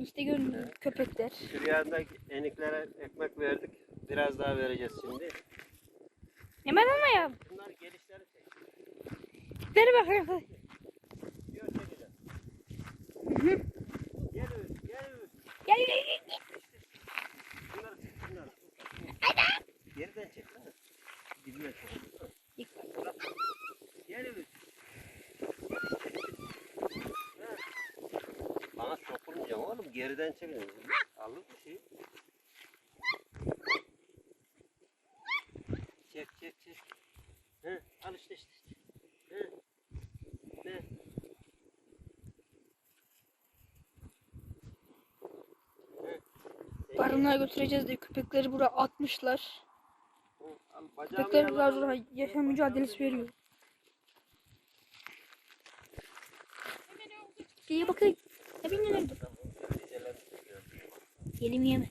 İşte gördüğünüz köpekler. Şuraya da eniklere ekmek verdik. Biraz daha vereceğiz şimdi. Hemen ama ya. Bunlar gelişleri çek. Ver bakayım. Diyor çekeceğim. hı. Gel Öğüt, gel Öğüt. Gel gel gel. gel. Bunları çek, bunları. Geriden çek lan. Dibine çek. Bırak. Gel Öğüt. Ha. Bana sokulmayacağım oğlum. Geriden çekin. Alır bir şey. Çek çek çek. He, al işte işte. He. Ne? Barınağa götüreceğiz diye köpekleri buraya atmışlar. Köpekler biraz sonra yaşam mücadelesi veriyor. Gel bakayım. Ne bileyim nerede? Yelim yeme.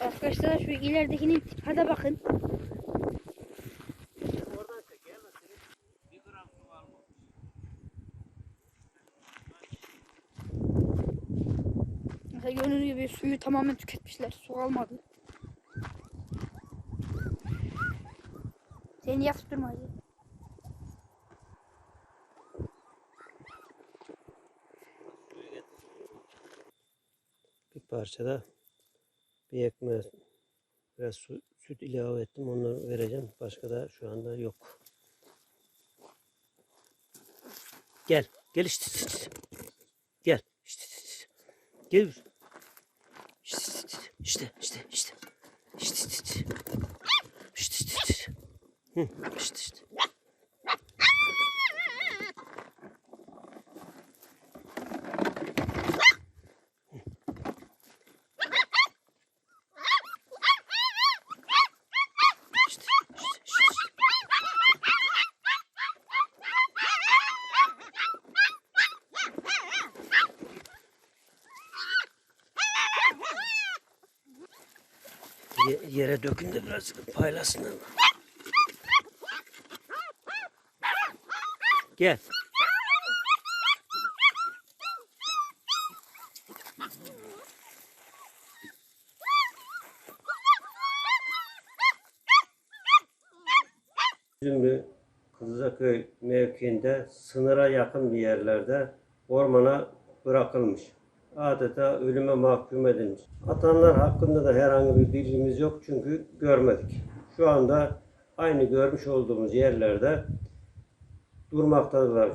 Arkadaşlar şu ileridekinin tipine bakın. Mesela gördüğünüz gibi suyu tamamen tüketmişler. Su kalmadı. Seni yatıp durma. Suyu getir. Bir parçada bir ekmeğe biraz su, süt ilave ettim. Onları vereceğim. Başka da şu anda yok. Gel. Gel işte. Gel. İşte. Gel. İşte işte işte işte işte. İşte işte işte. İşte Ye- Yere dökün de biraz paylasınlar. Gel. Zümrü Kızılköy mevkiinde sınıra yakın bir yerlerde ormana bırakılmış. Adeta ölüme mahkum edilmiş. Atanlar hakkında da herhangi bir bilgimiz yok çünkü görmedik. Şu anda aynı görmüş olduğumuz yerlerde durmaktadırlar.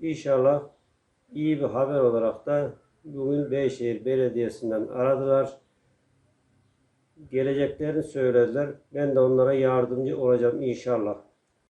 İnşallah iyi bir haber olarak da bugün Beyşehir Belediyesi'nden aradılar. Geleceklerini söylediler. Ben de onlara yardımcı olacağım inşallah.